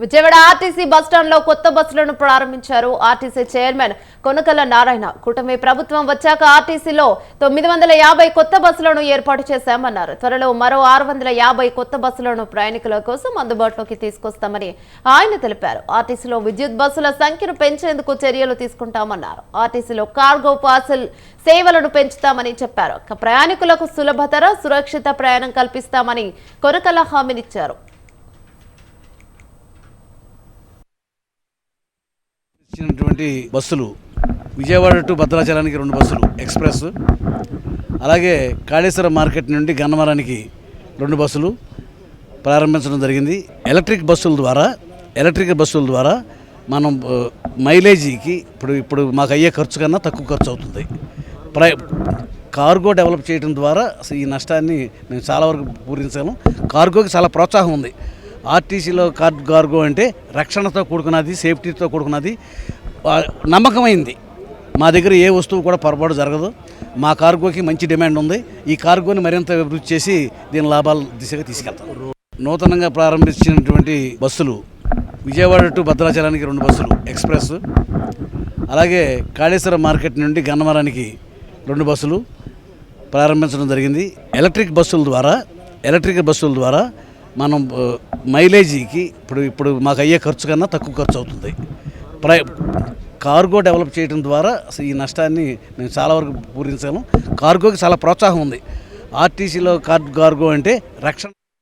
Vijayawada RTC బస్టాండ్లో కొత్త బస్సులను ప్రారంభించారు ఆర్టీసీ చైర్మన్ కొనకల నారాయణ. కూటమి ప్రభుత్వం వచ్చాక ఆర్టీసీలో తొమ్మిది వందల యాభై కొత్త బస్సులను ఏర్పాటు చేశామన్నారు. త్వరలో మరో ఆరు వందల యాభై కొత్త బస్సులను ప్రయాణికుల కోసం అందుబాటులోకి తీసుకొస్తామని ఆయన తెలిపారు. ఆర్టీసీలో విద్యుత్ బస్సుల సంఖ్యను పెంచేందుకు చర్యలు తీసుకుంటామన్నారు. ఆర్టీసీలో కార్గో పార్సల్ సేవలను పెంచుతామని చెప్పారు. ప్రయాణికులకు సులభతర సురక్షిత ప్రయాణం కల్పిస్తామని కొనకల హామీనిచ్చారు. ఇచ్చినటువంటి బస్సులు. విజయవాడ టు భద్రాచలానికి రెండు బస్సులు ఎక్స్ప్రెస్. అలాగే కాళేశ్వరం మార్కెట్ నుండి గన్నవరానికి రెండు బస్సులు ప్రారంభించడం జరిగింది. ఎలక్ట్రిక్ బస్సుల ద్వారా ఎలక్ట్రిక్ బస్సుల ద్వారా మనం మైలేజీకి ఇప్పుడు ఇప్పుడు మాకు అయ్యే ఖర్చు కన్నా తక్కువ ఖర్చు అవుతుంది. ప్రై కార్గో డెవలప్ చేయడం ద్వారా ఈ నష్టాన్ని మేము చాలా వరకు పూరించాము. కార్గోకి చాలా ప్రోత్సాహం ఉంది. ఆర్టీసీలో కార్ కార్గో అంటే రక్షణతో కూడుకున్నది సేఫ్టీతో కూడుకున్నది నమ్మకమైంది. మా దగ్గర ఏ వస్తువు కూడా పొరపాటు జరగదు. మా కార్గోకి మంచి డిమాండ్ ఉంది. ఈ కార్గోని మరింత అభివృద్ధి చేసి దీని లాభాల దిశగా తీసుకెళ్తాం. నూతనంగా ప్రారంభించినటువంటి బస్సులు విజయవాడ టు భద్రాచలానికి రెండు బస్సులు ఎక్స్ప్రెస్ అలాగే కాళేశ్వరం మార్కెట్ నుండి గన్నవరానికి రెండు బస్సులు ప్రారంభించడం జరిగింది. ఎలక్ట్రిక్ బస్సుల ద్వారా ఎలక్ట్రిక్ బస్సుల ద్వారా మనం మైలేజీకి ఇప్పుడు ఇప్పుడు మాకు అయ్యే ఖర్చు కన్నా తక్కువ ఖర్చు అవుతుంది. ప్రై కార్గో డెవలప్ చేయడం ద్వారా ఈ నష్టాన్ని మేము చాలా వరకు పూరించాము కార్గోకి చాలా ప్రోత్సాహం ఉంది. ఆర్టీసీలో కార్ కార్గో అంటే రక్షణ